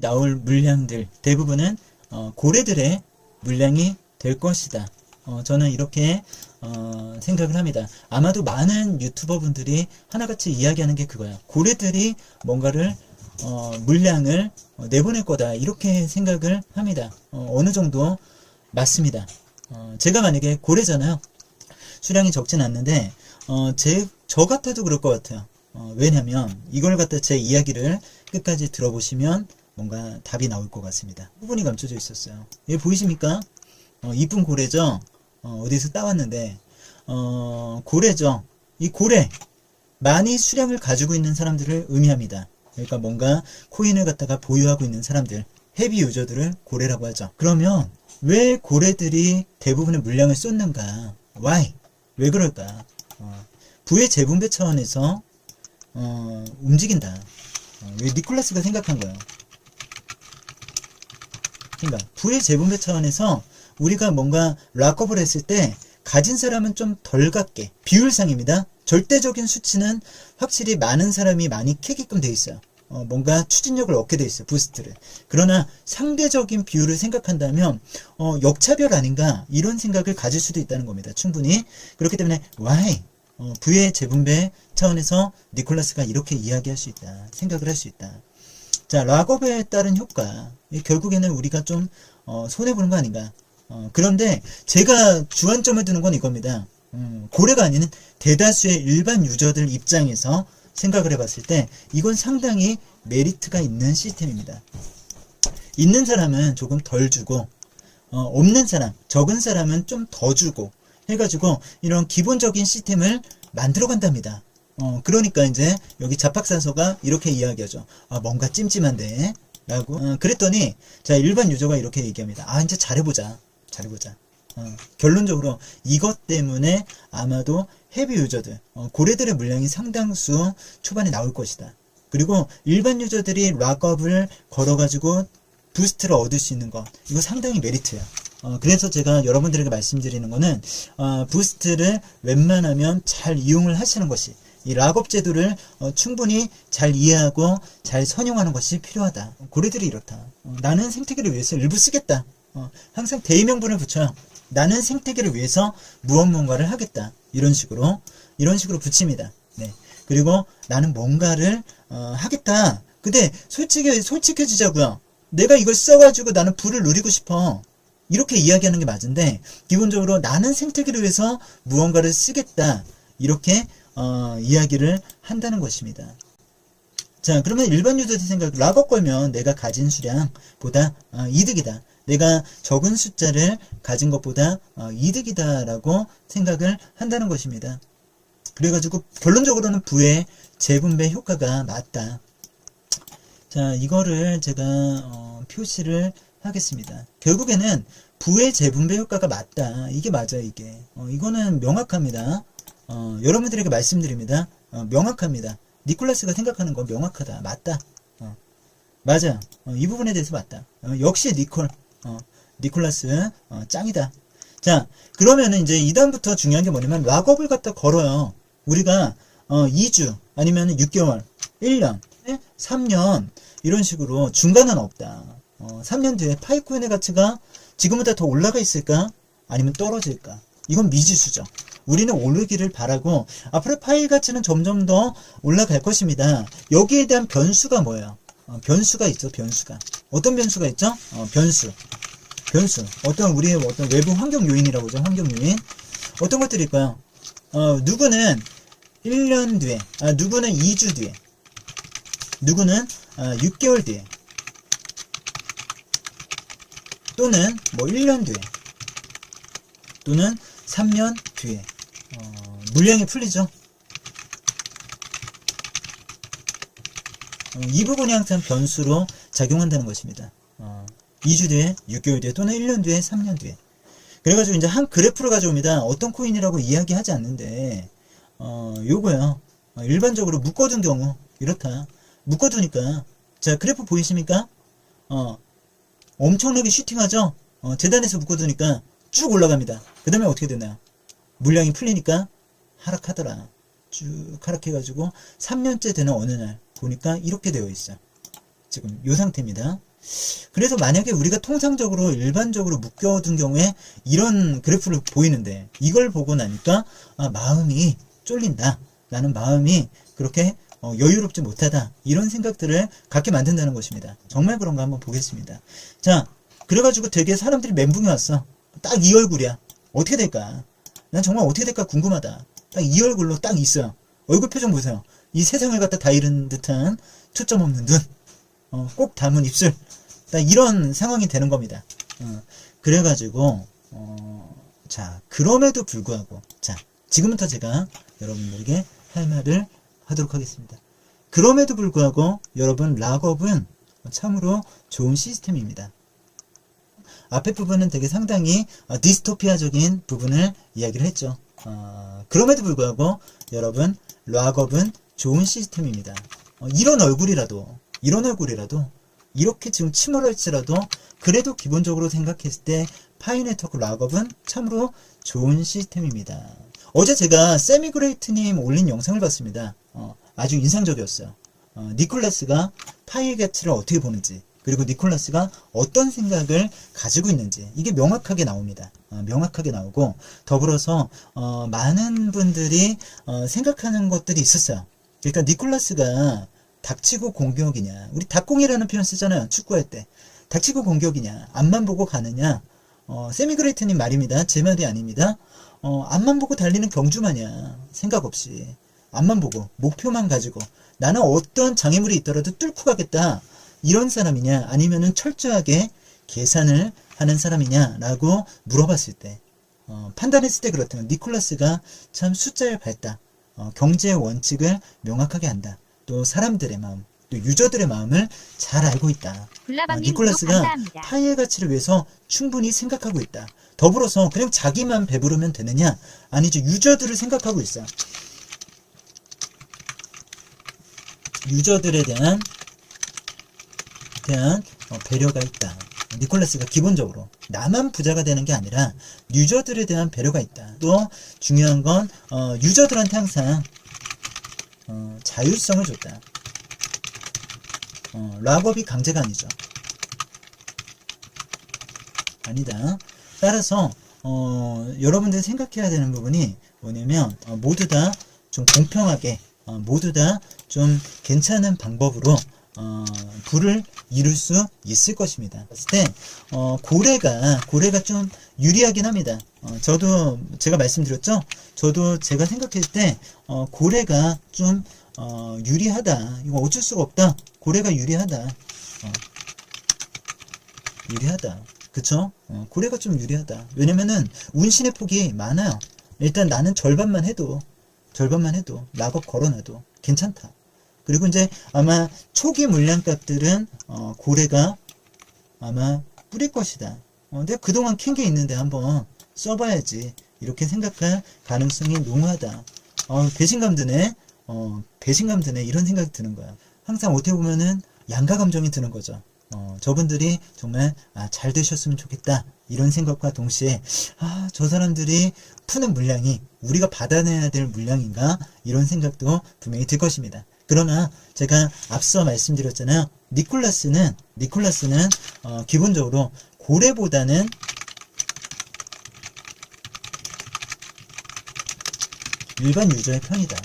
나올 물량들 대부분은 어, 고래들의 물량이 될 것이다. 어, 저는 이렇게 어, 생각을 합니다. 아마도 많은 유튜버 분들이 하나같이 이야기하는 게 그거야. 고래들이 뭔가를 어, 물량을 어, 내보낼 거다 이렇게 생각을 합니다. 어, 느 정도 맞습니다. 어, 제가 만약에 고래잖아요. 수량이 적진 않는데 어, 제, 저 같아도 그럴 것 같아요. 어, 왜냐면 이걸 갖다 제 이야기를 끝까지 들어보시면 뭔가 답이 나올 것 같습니다. 부분이 감춰져 있었어요. 얘 보이십니까? 어, 이쁜 고래죠? 어, 어디서 따왔는데 어, 고래죠. 이 고래 많이 수량을 가지고 있는 사람들을 의미합니다. 그러니까 뭔가 코인을 갖다가 보유하고 있는 사람들, 헤비 유저들을 고래라고 하죠. 그러면 왜 고래들이 대부분의 물량을 쏟는가? Why? 왜 그럴까? 어, 부의 재분배 차원에서 어, 움직인다. 어, 왜 니콜라스가 생각한 거예요? 그러니까 부의 재분배 차원에서 우리가 뭔가 락업을 했을 때 가진 사람은 좀 덜 갖게 비율상입니다. 절대적인 수치는 확실히 많은 사람이 많이 캐게끔 돼 있어요. 어, 뭔가 추진력을 얻게 돼 있어요. 부스트를. 그러나 상대적인 비율을 생각한다면 어, 역차별 아닌가 이런 생각을 가질 수도 있다는 겁니다. 충분히. 그렇기 때문에 why 어, 부의 재분배 차원에서 니콜라스가 이렇게 이야기할 수 있다. 생각을 할 수 있다. 자, 락업에 따른 효과. 이 결국에는 우리가 좀 어, 손해보는 거 아닌가. 어, 그런데 제가 주안점을 두는 건 이겁니다. 음, 고래가 아닌 대다수의 일반 유저들 입장에서 생각을 해봤을 때 이건 상당히 메리트가 있는 시스템입니다. 있는 사람은 조금 덜 주고 어, 없는 사람, 적은 사람은 좀 더 주고 해가지고 이런 기본적인 시스템을 만들어 간답니다. 어, 그러니까 이제 여기 잡학사서가 이렇게 이야기하죠. 아, 뭔가 찜찜한데 라고 어, 그랬더니 자 일반 유저가 이렇게 얘기합니다. 아 이제 잘해보자. 잘해보자. 어, 결론적으로 이것 때문에 아마도 헤비 유저들, 어, 고래들의 물량이 상당수 초반에 나올 것이다. 그리고 일반 유저들이 락업을 걸어가지고 부스트를 얻을 수 있는 것, 이거 상당히 메리트야. 어, 그래서 제가 여러분들에게 말씀드리는 거는, 어, 부스트를 웬만하면 잘 이용을 하시는 것이, 이 락업 제도를 어, 충분히 잘 이해하고 잘 선용하는 것이 필요하다. 고래들이 이렇다. 어, 나는 생태계를 위해서 일부 쓰겠다. 어, 항상 대의명분을 붙여요. 나는 생태계를 위해서 무엇 뭔가를 하겠다. 이런 식으로 이런 식으로 붙입니다. 네. 그리고 나는 뭔가를 어, 하겠다. 근데 솔직히 솔직해지자고요. 내가 이걸 써가지고 나는 부를 누리고 싶어. 이렇게 이야기하는 게 맞은데 기본적으로 나는 생태계를 위해서 무언가를 쓰겠다. 이렇게 어, 이야기를 한다는 것입니다. 자, 그러면 일반 유저들 생각, 락업 걸면 내가 가진 수량보다 어, 이득이다. 내가 적은 숫자를 가진 것보다 어, 이득이다라고 생각을 한다는 것입니다. 그래가지고 결론적으로는 부의 재분배 효과가 맞다. 자, 이거를 제가 어, 표시를 하겠습니다. 결국에는 부의 재분배 효과가 맞다. 이게 맞아요, 이게. 어, 이거는 명확합니다. 어, 여러분들에게 말씀드립니다. 어, 명확합니다. 니콜라스가 생각하는 건 명확하다. 맞다. 어, 맞아. 어, 이 부분에 대해서 맞다. 어, 역시 니콜. 어, 니콜라스 어, 짱이다. 자, 그러면은 이제 이다음부터 중요한 게 뭐냐면 락업을 갖다 걸어요. 우리가 어, 2주 아니면 6개월, 1년, 3년 이런 식으로 중간은 없다. 어, 3년 뒤에 파이코인의 가치가 지금보다 더 올라가 있을까? 아니면 떨어질까? 이건 미지수죠. 우리는 오르기를 바라고 앞으로 파이 가치는 점점 더 올라갈 것입니다. 여기에 대한 변수가 뭐예요? 어, 변수가 있죠, 변수가. 어떤 변수가 있죠? 어, 변수. 변수. 어떤 우리의 어떤 외부 환경 요인이라고 하죠, 환경 요인. 어떤 것들일까요? 어, 누구는 1년 뒤에, 아, 누구는 2주 뒤에, 누구는 아, 6개월 뒤에, 또는 뭐 1년 뒤에, 또는 3년 뒤에, 어, 물량이 풀리죠. 어, 이 부분이 항상 변수로 작용한다는 것입니다. 어, 2주 뒤에, 6개월 뒤에, 또는 1년 뒤에, 3년 뒤에. 그래가지고 이제 한 그래프를 가져옵니다. 어떤 코인이라고 이야기하지 않는데, 어, 요거요. 어, 일반적으로 묶어둔 경우, 이렇다. 묶어두니까, 자, 그래프 보이십니까? 어, 엄청나게 슈팅하죠? 어, 재단에서 묶어두니까 쭉 올라갑니다. 그 다음에 어떻게 되나요? 물량이 풀리니까 하락하더라. 쭉 하락해가지고 3년째 되는 어느 날 보니까 이렇게 되어 있어요. 지금 이 상태입니다. 그래서 만약에 우리가 통상적으로 일반적으로 묶여둔 경우에 이런 그래프를 보이는데 이걸 보고 나니까 아, 마음이 쫄린다. 나는 마음이 그렇게 어, 여유롭지 못하다. 이런 생각들을 갖게 만든다는 것입니다. 정말 그런가 한번 보겠습니다. 자, 그래가지고 되게 사람들이 멘붕이 왔어. 딱 이 얼굴이야. 어떻게 될까? 난 정말 어떻게 될까 궁금하다. 딱 이 얼굴로 딱 있어요. 얼굴 표정 보세요. 이 세상을 갖다 다 잃은 듯한 초점 없는 눈. 어, 꼭 닮은 입술. 딱 이런 상황이 되는 겁니다. 어, 그래가지고, 어, 자, 그럼에도 불구하고, 자, 지금부터 제가 여러분들에게 할 말을 하도록 하겠습니다. 그럼에도 불구하고, 여러분, 락업은 참으로 좋은 시스템입니다. 앞에 부분은 되게 상당히 어, 디스토피아적인 부분을 이야기를 했죠. 어, 그럼에도 불구하고 여러분 락업은 좋은 시스템입니다. 어, 이런 얼굴이라도 이런 얼굴이라도 이렇게 지금 침울할지라도 그래도 기본적으로 생각했을 때 파이 네트워크 락업은 참으로 좋은 시스템입니다. 어제 제가 세미그레이트님 올린 영상을 봤습니다. 어, 아주 인상적이었어요. 어, 니콜라스가 파이의 가치를 어떻게 보는지 그리고 니콜라스가 어떤 생각을 가지고 있는지 이게 명확하게 나옵니다. 어, 명확하게 나오고 더불어서 어, 많은 분들이 어, 생각하는 것들이 있었어요. 그러니까 니콜라스가 닥치고 공격이냐 우리 닥공이라는 표현 쓰잖아요. 축구할 때 닥치고 공격이냐 앞만 보고 가느냐 어, 세미그레이트님 말입니다. 제 말이 아닙니다. 어, 앞만 보고 달리는 경주마냐 생각 없이 앞만 보고 목표만 가지고 나는 어떤 장애물이 있더라도 뚫고 가겠다. 이런 사람이냐? 아니면은 철저하게 계산을 하는 사람이냐라고 물어봤을 때 어, 판단했을 때 그렇다면 니콜라스가 참 숫자를 밟다. 어, 경제의 원칙을 명확하게 한다. 또 사람들의 마음 또 유저들의 마음을 잘 알고 있다. 어, 니콜라스가. 파이의 가치를 위해서 충분히 생각하고 있다. 더불어서 그냥 자기만 배부르면 되느냐? 아니죠 유저들을 생각하고 있어. 유저들에 대한 대한 어, 배려가 있다. 니콜라스가 기본적으로 나만 부자가 되는 게 아니라 유저들에 대한 배려가 있다. 또 중요한 건 어, 유저들한테 항상 어, 자율성을 줬다. 어, 락업이 강제가 아니죠. 아니다. 따라서 어, 여러분들이 생각해야 되는 부분이 뭐냐면 어, 모두 다 좀 공평하게 어, 모두 다 좀 괜찮은 방법으로 어, 부를 이룰 수 있을 것입니다. 그랬을 때 어, 고래가 고래가 좀 유리하긴 합니다. 어, 저도 제가 말씀드렸죠. 저도 제가 생각했을 때 어, 고래가 좀 어, 유리하다. 이거 어쩔 수가 없다. 고래가 유리하다. 어, 유리하다. 그쵸? 어, 고래가 좀 유리하다. 왜냐면은 운신의 폭이 많아요. 일단 나는 절반만 해도 절반만 해도 락업 걸어놔도 괜찮다. 그리고 이제 아마 초기 물량값들은 어, 고래가 아마 뿌릴 것이다. 어, 내가 그동안 캔 게 있는데 한번 써봐야지. 이렇게 생각할 가능성이 농후하다. 어, 배신감 드네. 어, 배신감 드네. 이런 생각이 드는 거야. 항상 어떻게 보면은 양가 감정이 드는 거죠. 어, 저분들이 정말 아, 잘 되셨으면 좋겠다. 이런 생각과 동시에 아, 저 사람들이 푸는 물량이 우리가 받아내야 될 물량인가? 이런 생각도 분명히 들 것입니다. 그러나 제가 앞서 말씀드렸잖아요. 니콜라스는 니콜라스는 어, 기본적으로 고래보다는 일반 유저의 편이다.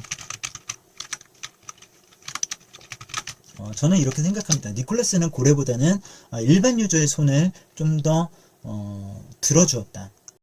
어, 저는 이렇게 생각합니다. 니콜라스는 고래보다는 어, 일반 유저의 손을 좀더 어, 들어주었다.